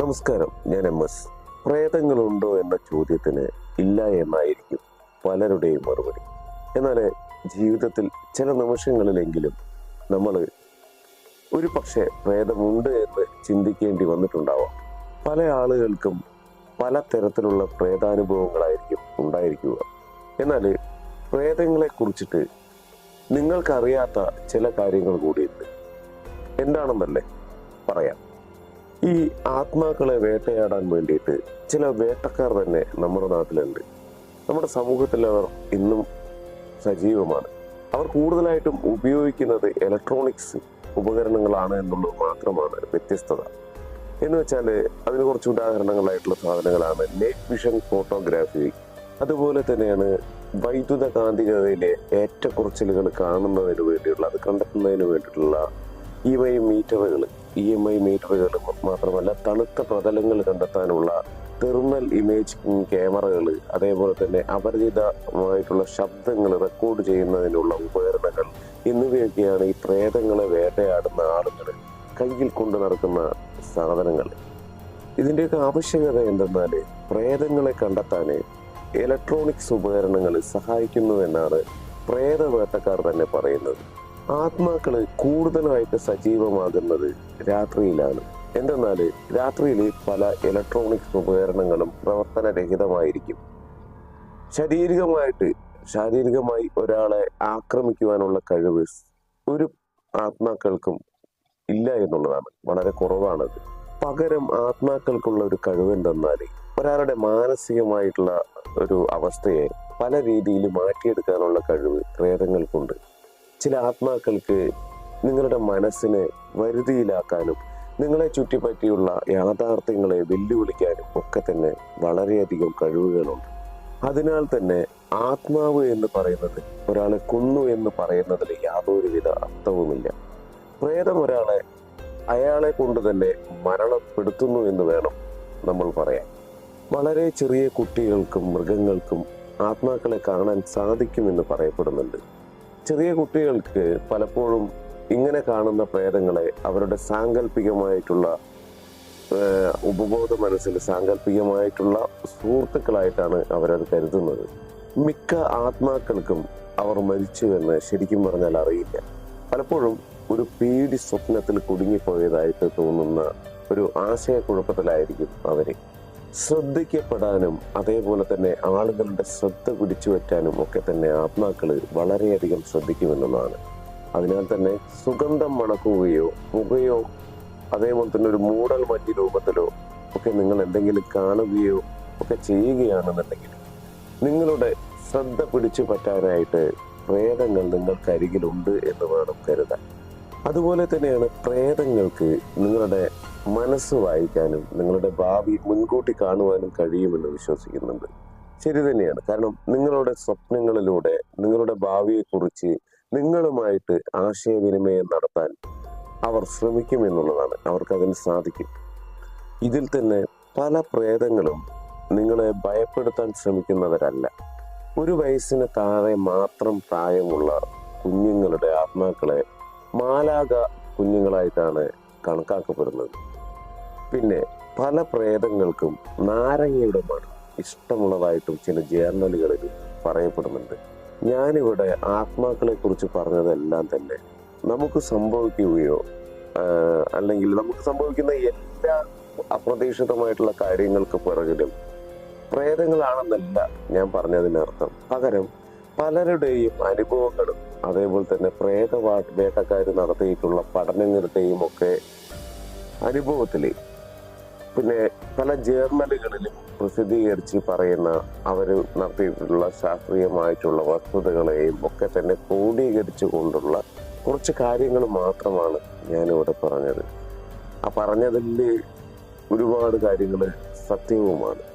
നമസ്കാരം ഞാൻ M S. പ്രേതങ്ങളുണ്ടോ എന്ന ചോദ്യത്തിന് ഇല്ല എന്നായിരിക്കും പലരുടെയും മറുപടി. എന്നാൽ ജീവിതത്തിൽ ചില നിമിഷങ്ങളിലെങ്കിലും നമ്മൾ ഒരു പക്ഷേ പ്രേതമുണ്ട് എന്ന് ചിന്തിക്കേണ്ടി വന്നിട്ടുണ്ടാവാം. പല ആളുകൾക്കും പല തരത്തിലുള്ള പ്രേതാനുഭവങ്ങളായിരിക്കും ഉണ്ടായിരിക്കുക. എന്നാൽ പ്രേതങ്ങളെ കുറിച്ചിട്ട് നിങ്ങൾക്കറിയാത്ത ചില കാര്യങ്ങൾ കൂടിയുണ്ട് എന്താണെന്നല്ലേ പറയാം. ഈ ആത്മാക്കളെ വേട്ടയാടാൻ വേണ്ടിയിട്ട് ചില വേട്ടക്കാർ തന്നെ നമ്മുടെ നാട്ടിലുണ്ട്. നമ്മുടെ സമൂഹത്തിൽ അവർ ഇന്നും സജീവമാണ്. അവർ കൂടുതലായിട്ടും ഉപയോഗിക്കുന്നത് ഇലക്ട്രോണിക്സ് ഉപകരണങ്ങളാണ് എന്നുള്ളത് മാത്രമാണ് വ്യത്യസ്തത. എന്ന് വെച്ചാൽ അതിന് കുറച്ച് ഉദാഹരണങ്ങളായിട്ടുള്ള സാധനങ്ങളാണ് നൈറ്റ് വിഷൻ ഫോട്ടോഗ്രാഫി അതുപോലെ തന്നെയാണ് വൈദ്യുത കാന്തികതയിലെ ഏറ്റക്കുറച്ചിലുകൾ കാണുന്നതിന് വേണ്ടിയുള്ള അത് കണ്ടെത്തുന്നതിന് വേണ്ടിയിട്ടുള്ള ഇ വൈ മീറ്ററുകൾ ഇ എം ഐ മീറ്ററുകൾ മാത്രമല്ല തണുത്ത പ്രതലങ്ങൾ കണ്ടെത്താനുള്ള തെർമൽ ഇമേജിംഗ് ക്യാമറകൾ അതേപോലെ തന്നെ അപരിചിതമായിട്ടുള്ള ശബ്ദങ്ങൾ റെക്കോർഡ് ചെയ്യുന്നതിനുള്ള ഉപകരണങ്ങൾ എന്നിവയൊക്കെയാണ് ഈ പ്രേതങ്ങളെ വേട്ടയാടുന്ന ആളുകൾ കയ്യിൽ കൊണ്ടു നടക്കുന്ന സാധനങ്ങൾ. ഇതിന്റെയൊക്കെ ആവശ്യകത എന്തെന്നാൽ പ്രേതങ്ങളെ കണ്ടെത്താൻ ഇലക്ട്രോണിക്സ് ഉപകരണങ്ങൾ സഹായിക്കുന്നു എന്നാണ് പ്രേത തന്നെ പറയുന്നത്. ആത്മാക്കൾ കൂടുതലായിട്ട് സജീവമാകുന്നത് രാത്രിയിലാണ്. എന്തെന്നാൽ രാത്രിയിൽ പല ഇലക്ട്രോണിക്സ് ഉപകരണങ്ങളും പ്രവർത്തനരഹിതമായിരിക്കും. ശാരീരികമായിട്ട് ശാരീരികമായി ഒരാളെ ആക്രമിക്കുവാനുള്ള കഴിവ് ഒരു ആത്മാക്കൾക്കും ഇല്ല എന്നുള്ളതാണ്. വളരെ കുറവാണത്. പകരം ആത്മാക്കൾക്കുള്ള ഒരു കഴിവ് എന്തെന്നാൽ ഒരാളുടെ മാനസികമായിട്ടുള്ള ഒരു അവസ്ഥയെ പല രീതിയിൽ മാറ്റിയെടുക്കാനുള്ള കഴിവ് പ്രേതങ്ങൾക്കുണ്ട്. ചില ആത്മാക്കൾക്ക് നിങ്ങളുടെ മനസ്സിനെ വരുതിയിലാക്കാനും നിങ്ങളെ ചുറ്റിപ്പറ്റിയുള്ള യാഥാർത്ഥ്യങ്ങളെ വെല്ലുവിളിക്കാനും ഒക്കെ തന്നെ വളരെയധികം കഴിവുകളുണ്ട്. അതിനാൽ തന്നെ ആത്മാവ് എന്ന് പറയുന്നത് ഒരാളെ കൊന്നു എന്ന് പറയുന്നതിൽ യാതൊരുവിധ അർത്ഥവുമില്ല. പ്രേതം ഒരാളെ അയാളെ കൊണ്ട് തന്നെ മരണപ്പെടുത്തുന്നു എന്ന് വേണം നമ്മൾ പറയാൻ. വളരെ ചെറിയ കുട്ടികൾക്കും മൃഗങ്ങൾക്കും ആത്മാക്കളെ കാണാൻ സാധിക്കുമെന്ന് പറയപ്പെടുന്നുണ്ട്. ചെറിയ കുട്ടികൾക്ക് പലപ്പോഴും ഇങ്ങനെ കാണുന്ന പ്രേതങ്ങളെ അവരുടെ സാങ്കല്പികമായിട്ടുള്ള ഉപബോധ മനസ്സിൽ സാങ്കല്പികമായിട്ടുള്ള സുഹൃത്തുക്കളായിട്ടാണ് അവരത് കരുതുന്നത്. മിക്ക ആത്മാക്കൾക്കും അവർ മരിച്ചു എന്ന് ശരിക്കും പറഞ്ഞാൽ അറിയില്ല. പലപ്പോഴും ഒരു പേടി സ്വപ്നത്തിൽ കുടുങ്ങിപ്പോയതായിട്ട് തോന്നുന്ന ഒരു ആശയക്കുഴപ്പത്തിലായിരിക്കും അവർ. ശ്രദ്ധിക്കപ്പെടാനും അതേപോലെ തന്നെ ആളുകളുടെ ശ്രദ്ധ പിടിച്ചു പറ്റാനും ഒക്കെ തന്നെ ആത്മാക്കൾ വളരെയധികം ശ്രദ്ധിക്കുമെന്നുള്ളതാണ്. അതിനാൽ തന്നെ സുഗന്ധം മണക്കുകയോ പുകയോ അതേപോലെ തന്നെ ഒരു മൂടൽ മഞ്ഞ് രൂപത്തിലോ ഒക്കെ നിങ്ങൾ എന്തെങ്കിലും കാണുകയോ ഒക്കെ ചെയ്യുകയാണെന്നുണ്ടെങ്കിൽ നിങ്ങളുടെ ശ്രദ്ധ പിടിച്ചു പറ്റാനായിട്ട് പ്രേതങ്ങൾ നിങ്ങൾക്കരികിലുണ്ട് എന്ന് വേണം കരുതാൻ. അതുപോലെ തന്നെയാണ് പ്രേതങ്ങൾക്ക് നിങ്ങളുടെ മനസ്സ് വായിക്കാനും നിങ്ങളുടെ ഭാവി മുൻകൂട്ടി കാണുവാനും കഴിയുമെന്ന് വിശ്വസിക്കുന്നുണ്ട്. ശരി തന്നെയാണ്. കാരണം നിങ്ങളുടെ സ്വപ്നങ്ങളിലൂടെ നിങ്ങളുടെ ഭാവിയെക്കുറിച്ച് നിങ്ങളുമായിട്ട് ആശയവിനിമയം നടത്താൻ അവർ ശ്രമിക്കും എന്നുള്ളതാണ്. അവർക്ക് അതിന് സാധിക്കും. ഇതിൽ തന്നെ പല പ്രേതങ്ങളും നിങ്ങളെ ഭയപ്പെടുത്താൻ ശ്രമിക്കുന്നവരല്ല. ഒരു വയസ്സിന് താഴെ മാത്രം പ്രായമുള്ള കുഞ്ഞുങ്ങളുടെ ആത്മാക്കളെ മാലാക കുഞ്ഞുങ്ങളായിട്ടാണ് കണക്കാക്കപ്പെടുന്നത്. പിന്നെ പല പ്രേതങ്ങൾക്കും നാരങ്ങയുടെ മണം ഇഷ്ടമുള്ളതായിട്ടും ചില ജേർണലുകളിൽ പറയപ്പെടുന്നുണ്ട്. ഞാനിവിടെ ആത്മാക്കളെ കുറിച്ച് പറഞ്ഞതെല്ലാം തന്നെ നമുക്ക് സംഭവിക്കുകയോ അല്ലെങ്കിൽ നമുക്ക് സംഭവിക്കുന്ന എല്ലാ അപ്രതീക്ഷിതമായിട്ടുള്ള കാര്യങ്ങൾക്ക് പിറകിലും പ്രേതങ്ങളാണെന്നല്ല ഞാൻ പറഞ്ഞതിനർത്ഥം. പകരം പലരുടെയും അനുഭവങ്ങളും അതേപോലെ തന്നെ പ്രേത വാ- വേട്ടക്കാർ നടത്തിയിട്ടുള്ള പഠനങ്ങളുടെയും ഒക്കെ അനുഭവത്തിൽ പിന്നെ പല ജേർണലുകളിലും പ്രസിദ്ധീകരിച്ച് പറയുന്ന അവർ നടത്തിയിട്ടുള്ള ശാസ്ത്രീയമായിട്ടുള്ള വസ്തുതകളെയും ഒക്കെ തന്നെ ക്രോഡീകരിച്ചു കൊണ്ടുള്ള കുറച്ച് കാര്യങ്ങൾ മാത്രമാണ് ഞാനിവിടെ പറഞ്ഞത്. ആ പറഞ്ഞതിൽ ഒരുപാട് കാര്യങ്ങൾ സത്യവുമാണ്.